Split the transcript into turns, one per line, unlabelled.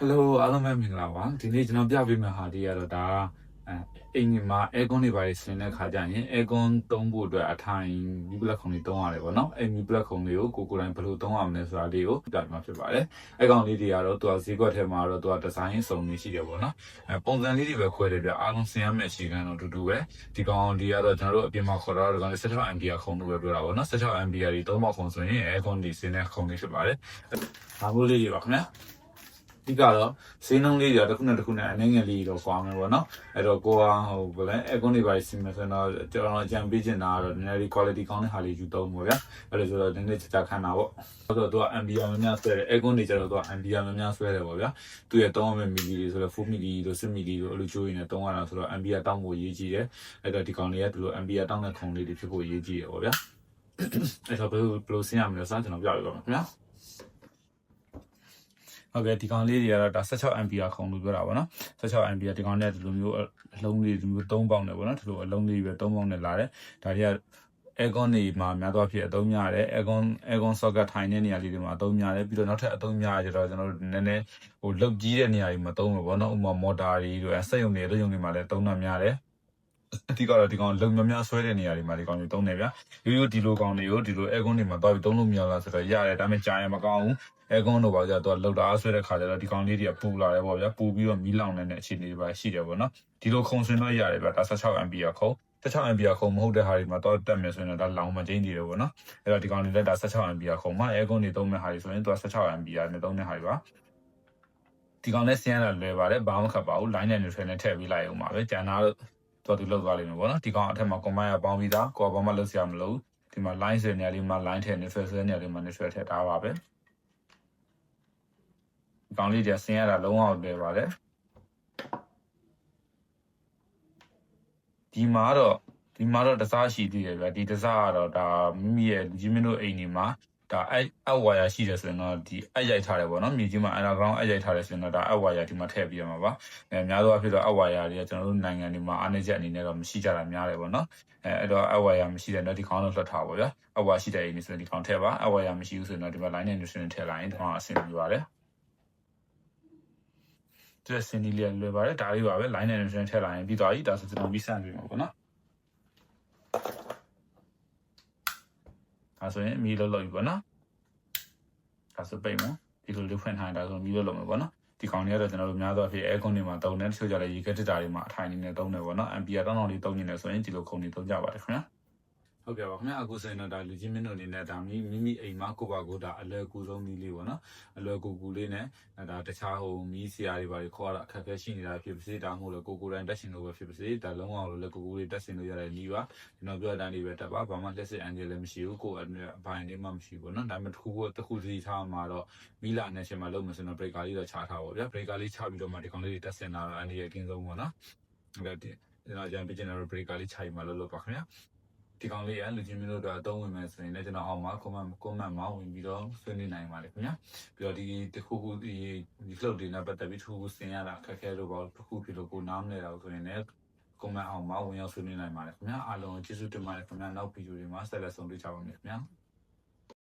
Hello အားလုံးပဲမင်္ဂလာပါဒီနေ့ကျွန်တော်ပြပေးမယ့်ဟာလေးကတော့ဒါအဲအိမ်ကြီးမှာ aircon တွေပါဆင်းတဲ့ခါကျရင် aircon သုံးဖို့အတွက်အထိုင်မီပလက်ခုံတွေသုံးရတယ်ပေါ့နော်အဲမီပလက်ခုံတွေကိုကိုကိုယ်တိုင်ဘယ်လိုသုံးရမလဲဆိုတာလေးကိုပြပြမှာဖြစ်ပါတယ်အဲကောင်လေးတွေကတော့သူကဈေးကွက်ထဲမှာတော့သူကဒီဇိုင်းစုံနေရှိတယ်ပေါ့နော်အဲပုံစံလေးတွေပဲခွဲတယ်ပြအားလုံးဆင်ရမယ့်အချိန်ကတော့တူတူပဲဒီကောင်ဒီကတော့ကျွန်တော်တို့အပြင်မှာခေါ်တော့ဒီကောင်လေး16 ampere ခုံလို့ပဲပြောတာပေါ့နော်16 ampere တွေသုံးပေါက်ခုံဆိုရင် aircon တွေဆင်းတဲ့ခုံတွေဖြစ်ပါတယ်ဒါမျိုးလေးတွေပါခင်ဗျာ အဓိကတော့ဈေးနှုန်းလေးတွေတစ်ခုနဲ့တစ်ခုနဲ့အနေငယ်လေးတော့ကွာမယ်ပေါ့နော်အဲ့တော့ကိုကဟိုဗလဲအကွန်တွေပါစီမယ်ဆိုတော့ကျွန်တော်ကြံပေးချင်တာကတော့နည်းနည်းလေး quality ကောင်းတဲ့ဟာလေးယူသုံးပေါ့ဗျာအဲ့လိုဆိုတော့နည်းနည်းချာချာခံတာပေါ့ဆိုတော့သူက MBR များများဆွဲတယ်အကွန်တွေကျတော့သူက MBR များများဆွဲတယ်ပေါ့ဗျာသူရဲ့300 ml တွေဆိုတော့4 ml တို့6 ml တို့အဲ့လိုချိုးရင်းနဲ့သုံးရတာဆိုတော့ MBR တောင်းဖို့ရေးကြည့်တယ်အဲ့တော့ဒီကောင်လေးကဒီလို MBR တောင်းတဲ့ခုံလေးတွေဖြစ်ဖို့ရေးကြည့်ရပေါ့ဗျာအဲ့တော့ဘယ်လိုဘယ်လိုဆင်းရမလဲစကျွန်တော်ပြပြပါမယ်ခင်ဗျာ ဟုတ်ကဲ့ဒီကောင်လေးတွေကတော့ဒါ 16 ampere ခုံလို့ပြောတာပေါ့နော်16 ampere ဒီကောင်လေးကဒီလိုမျိုးအလုံးလေးဒီမျိုး3ပေါင်နဲ့ပေါ့နော်ဒီလိုအလုံးလေးပဲ3ပေါင်နဲ့လာတယ်ဒါတွေက aircon တွေမှာများသောအားဖြင့်အသုံးများတယ် aircon aircon socket ထိုင်တဲ့နေရာလေးတွေမှာအသုံးများတယ်ပြီးတော့နောက်ထပ်အသုံးများရကြတော့ကျွန်တော်တို့နည်းနည်းဟိုလုတ်ကြီးတဲ့နေရာတွေမှာသုံးလို့ပေါ့နော်ဥပမာ motor တွေတို့စက်ရုံတွေလက်ရုံတွေမှာလည်းသုံးတာများတယ် အဓိကတော့ဒီကောင်လုံများများဆွဲတဲ့နေရာတွေမှာဒီကောင်တွေသုံးနေဗျာရိုးရိုးဒီလိုကောင်တွေကိုဒီလို aircon တွေမှာတွားပြီးသုံးလို့မရလားဆိုတော့ရတယ်ဒါပေမဲ့ကြာရင်မကောင်းဘူး aircon တော့ပါကြတော့လောက်တာအားဆွဲတဲ့ခါကျတော့ဒီကောင်လေးတွေကပူလာတယ်ပေါ့ဗျာပူပြီးတော့မီးလောင်နေတဲ့အခြေအနေတွေပါရှိတယ်ပေါ့နော်ဒီလိုခုံဆွင်တော့ရတယ်ဗျာဒါ16 ampere ခုံ16 ampere ခုံမဟုတ်တဲ့ဟာတွေမှာတော့တက်မယ်ဆိုရင်တော့ဒါလောင်မကျင်းနေတယ်ပေါ့နော်အဲ့တော့ဒီကောင်လေးလည်းဒါ16 ampere ခုံမှာ aircon တွေသုံးမဲ့ဟာတွေဆိုရင်သူက16 ampere နဲ့သုံးတဲ့ဟာတွေပါဒီကောင်လေးဆင်းရတာလွယ်ပါတယ်ဘာမှမခက်ပါဘူး line နဲ့ neutral နဲ့ထည့်ပြီးလိုက်အောင်ပါပဲကျန်တာ တော့သူလောက်သွားလိမ့်မယ်ပေါ့နော်ဒီကောင်အထက်မှာ combine ရပေါင်းပြီးသားကိုယ်ဘာမှလုပ်စရာမလိုဘူးဒီမှာ line ဆိုတဲ့နေရာလေးမှာ line ထည့် neutral ဆိုတဲ့နေရာလေးမှာ neutral ထည့်ထားပါပဲဒီကောင်လေးတွေဆင်းရတာလုံးဝလွယ်ပါတယ်ဒီမှာတော့ဒီမှာတော့တစားရှိသေးတယ်ဗျဒီတစားကတော့ဒါမိမိရဲ့လူကြီးမင်းတို့အိမ်ဒီမှာ ဒါအအဝါယာရှိတယ်ဆိုရင်တော့ဒီအရိုက်ထားတယ်ပေါ့နော်မြေကြီးမှာ underground အရိုက်ထားတယ်ဆိုရင်တော့ဒါအဝါယာဒီမှာထည့်ပြရမှာပါအဲများသောအားဖြင့်တော့အဝါယာတွေကကျွန်တော်တို့နိုင်ငံတွေမှာအားနည်းချက်အနေနဲ့တော့မရှိကြတာများတယ်ပေါ့နော်အဲအဲ့တော့အဝါယာမရှိတဲ့တော့ဒီကောင်တော့လွှတ်ထားပါဗျာအဝါရှိတဲ့အိမ်ဆိုရင်ဒီကောင်ထည့်ပါအဝါယာမရှိဘူးဆိုရင်တော့ဒီမှာ line နဲ့ nutrition ထည့်လိုက်ရင်ဒီကောင်အဆင်ပြေပါတယ်သူစင်ဒီလေးလွယ်ပါတယ်ဒါလေးပါပဲ line နဲ့ nutrition ထည့်လိုက်ရင်ပြီးသွားပြီဒါဆိုကျွန်တော်ပြီးစမ်းပြီးမှာပေါ့နော် ဒါဆိုရင်မီးလုံးလုံးပြီပေါ့နော်ဒါဆိုပိတ်မယ်ဒီလိုလေးဖွင့်ထားရင်ဒါဆိုမီးလုံးလုံးမယ်ပေါ့နော်ဒီကောင်လေးကတော့ကျွန်တော်တို့များသောအားဖြင့် air con တွေမှာတုံးတယ်တချို့ကြလည်းရေခဲတစ်တာတွေမှာအထိုင်နေနဲ့တုံးတယ်ပေါ့နော် ampere တောင်းတောင်းလေးတုံးနေတယ်ဆိုရင်ဒီလိုခုံတွေတုံးကြပါတယ်ခင်ဗျာ ဟုတ်ကဲ့ပါခင်ဗျာအခုဆိုရင်တော့ဒါလူချင်းမင်းတို့အနေနဲ့ဒါမိမိမိအိမ်မှာကိုပါကိုဒါအလွယ်ကူဆုံးနည်းလေးပေါ့နော်အလွယ်ကူကူလေးနဲ့ဒါတခြားဟိုမီးဆရာတွေပါတွေခေါ်ရတာအခက်အခဲရှိနေတာဖြစ်ပါစေဒါမှမဟုတ်လည်းကိုကိုတိုင်းတက်ရှင်လို့ပဲဖြစ်ပါစေဒါလုံးဝလို့လည်းကိုကိုလေးတက်ရှင်လို့ရတဲ့နည်းပါကျွန်တော်ပြောတဲ့အတိုင်းလေးပဲတက်ပါဘာမှလက်စစ်အန်ဂျယ်လည်းမရှိဘူးကိုယ်အဘိုင်လေးမှမရှိဘူးပေါ့နော်ဒါပေမဲ့တစ်ခုခုတစ်ခုစီထားမှာတော့မီလာနဲ့ရှင်မှာလုံးမယ်ဆိုတော့ breaker လေးတော့ချထားပါဗျာ breaker လေးချပြီးတော့မှဒီကောင်လေးတွေတက်ဆင်လာတော့အန်ဒီရဲ့အကင်းဆုံးပေါ့နော်ဟုတ်ကဲ့ဒီကျွန်တော်ကြံပြချင်တဲ့ breaker လေးချပြီးမှလို့လို့ပါခင်ဗျာ ဒီကောင်လေးရလူချင်းမျိုးတို့တော့အသုံးဝင်မယ်ဆိုရင်လည်းကျွန်တော်အောက်မှာ comment comment မှာဝင်ပြီးတော့ဆွေးနွေးနိုင်ပါတယ်ခင်ဗျာပြီးတော့ဒီတခုခုဒီဒီ float တွေနဲ့ပတ်သက်ပြီးတခုခုဆင်ရတာခက်ခဲလို့ပေါ့တခုဖြစ်လို့ကိုနားမလဲတော့ဆိုရင်လည်း comment အောင်မှာဝင်ရောက်ဆွေးနွေးနိုင်ပါတယ်ခင်ဗျာအားလုံးကျေးဇူးတင်ပါတယ်ခင်ဗျာနောက်ဗီဒီယိုတွေမှာဆက်လက်ဆုံတွေ့ကြပါမယ်ခင်ဗျာ